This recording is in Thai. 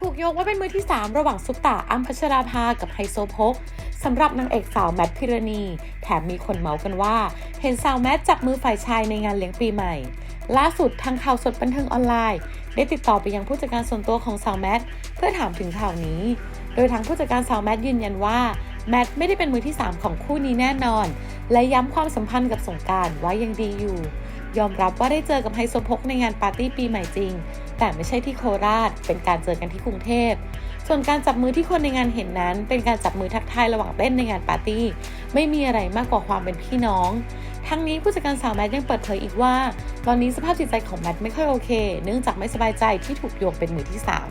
ถูกยงว่าเป็นมือที่ 3 ระหว่างซุปตาอ้ำพัชราภากับไฮโซโพกสำหรับนางเอกสาวแมทพิรณี แถมมีคนเมาส์กันว่า เห็นสาวแมทจับมือฝ่ายชายในงานเลี้ยงปีใหม่ ล่าสุดทางข่าวสดบันเทิงออนไลน์ ได้ติดต่อไปยังผู้จัดการส่วนตัวของสาวแมทเพื่อถามถึงข่าวนี้ โดยทางผู้จัดการสาวแมทยืนยันว่าแมทไม่ได้เป็นมือที่ 3 ของคู่นี้แน่นอน และย้ำความสัมพันธ์กับสงการว่ายังดีอยู่ ยอมรับว่าได้เจอกับไฮโซโพกในงานปาร์ตี้ปีใหม่จริง แต่ไม่ใช่ที่โคราช เป็นการเจอกันที่กรุงเทพ ส่วนการจับมือที่คนในงานเห็นนั้น เป็นการจับมือทักทายระหว่างเต้นในงานปาร์ตี้ ไม่มีอะไรมากกว่าความเป็นพี่น้อง ทั้งนี้ผู้จัดการสาวแมทยังเปิดเผยอีกว่า ตอนนี้สภาพจิตใจของแมทไม่ค่อยโอเค เนื่องจากไม่สบายใจที่ถูกโยงเป็นมือที่สาม